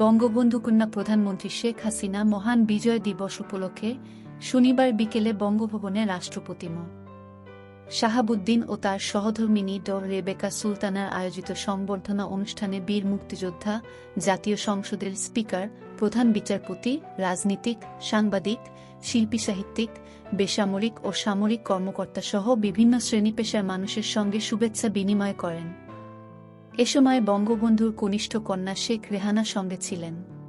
বঙ্গবন্ধু কন্যা প্রধানমন্ত্রী শেখ হাসিনা মহান বিজয় দিবস উপলক্ষে শনিবার বিকেলে বঙ্গভবনে রাষ্ট্রপতি মো. শাহাবুদ্দিন ও তার সহধর্মিনী ড. রেবেকা সুলতানার আয়োজিত সংবর্ধনা অনুষ্ঠানে বীর মুক্তিযোদ্ধা, জাতীয় সংসদের স্পিকার, প্রধান বিচারপতি, রাজনীতিক, সাংবাদিক, শিল্পী সাহিত্যিক, বেসামরিক ও সামরিক কর্মকর্তা সহ বিভিন্ন শ্রেণি পেশার মানুষের সঙ্গে শুভেচ্ছা বিনিময় করেন। এ সময় বঙ্গবন্ধুর কনিষ্ঠ কন্যা শেখ রেহানা সঙ্গে ছিলেন।